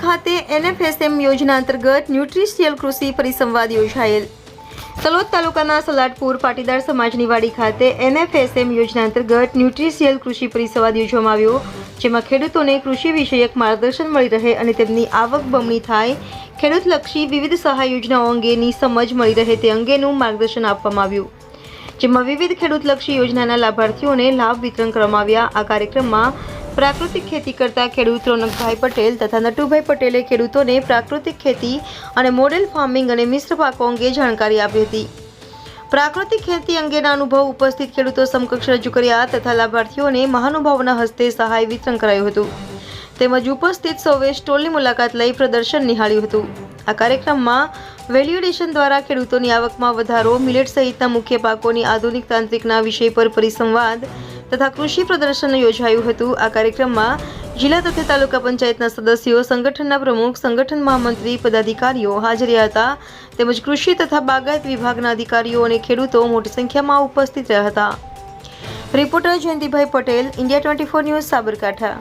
ખાતે એનએફએસએમ યોજના અંતર્ગત ન્યુટ્રિશિયલ કૃષિ પરિસંવાદ યોજાયેલ. તલોદ તાલુકાના સલાટપુર પાટીદાર સમાજની વાડી ખાતે એનએફએસએમ યોજના અંતર્ગત ન્યુટ્રિશિયલ કૃષિ પરિસંવાદ યોજવામાં આવ્યો, જેમાં ખેડૂતોને કૃષિ વિષયક માર્ગદર્શન મળી રહે અને તેમની આવક બમણી થાય. ખેડૂતલક્ષી વિવિધ સહાય યોજનાઓ અંગેની સમજ મળી રહે તે અંગેનું માર્ગદર્શન આપવામાં આવ્યું. જેમાં વિવિધ ખેડૂતલક્ષી યોજનાના લાભાર્થીઓને લાભ વિતરણ કરવામાં આવ્યા. આ કાર્યક્રમમાં પ્રાકૃતિક ખેતી કરતા ખેડૂત રોનકભાઈ પટેલ તથા નટુભાઈ પટેલે ખેડૂતોને પ્રાકૃતિક ખેતી અને મોડેલ ફાર્મિંગ અને મિશ્ર પાકો અંગે જાણકારી આપી હતી. પ્રાકૃતિક ખેતી અંગેના અનુભવ ઉપસ્થિત ખેડૂતો સમકક્ષ રજૂ કર્યા તથા લાભાર્થીઓને મહાનુભાવના હસ્તે સહાય વિતરણ કરાયું હતું. તેમજ ઉપસ્થિત સૌએ સ્ટોલની મુલાકાત લઈ પ્રદર્શન નિહાળ્યું હતું. આ કાર્યક્રમમાં વેલ્યુએડેશન દ્વારા ખેડૂતોની આવકમાં વધારો, મિલેટ સહિતના મુખ્ય પાકોની આધુનિક તાંત્રિકના વિષય પર પરિસંવાદ તથા કૃષિ પ્રદર્શન યોજાયું હતું. આ કાર્યક્રમમાં જિલ્લા તથા તાલુકા પંચાયતના સદસ્યો, સંગઠનના પ્રમુખ, સંગઠન મહામંત્રી, પદાધિકારીઓ હાજર રહ્યા હતા. તેમજ કૃષિ તથા બાગાયત વિભાગના અધિકારીઓ અને ખેડૂતો મોટી સંખ્યામાં ઉપસ્થિત રહ્યા હતા. Reporter Jayantibhai Patel, India twenty four news, Sabarkantha.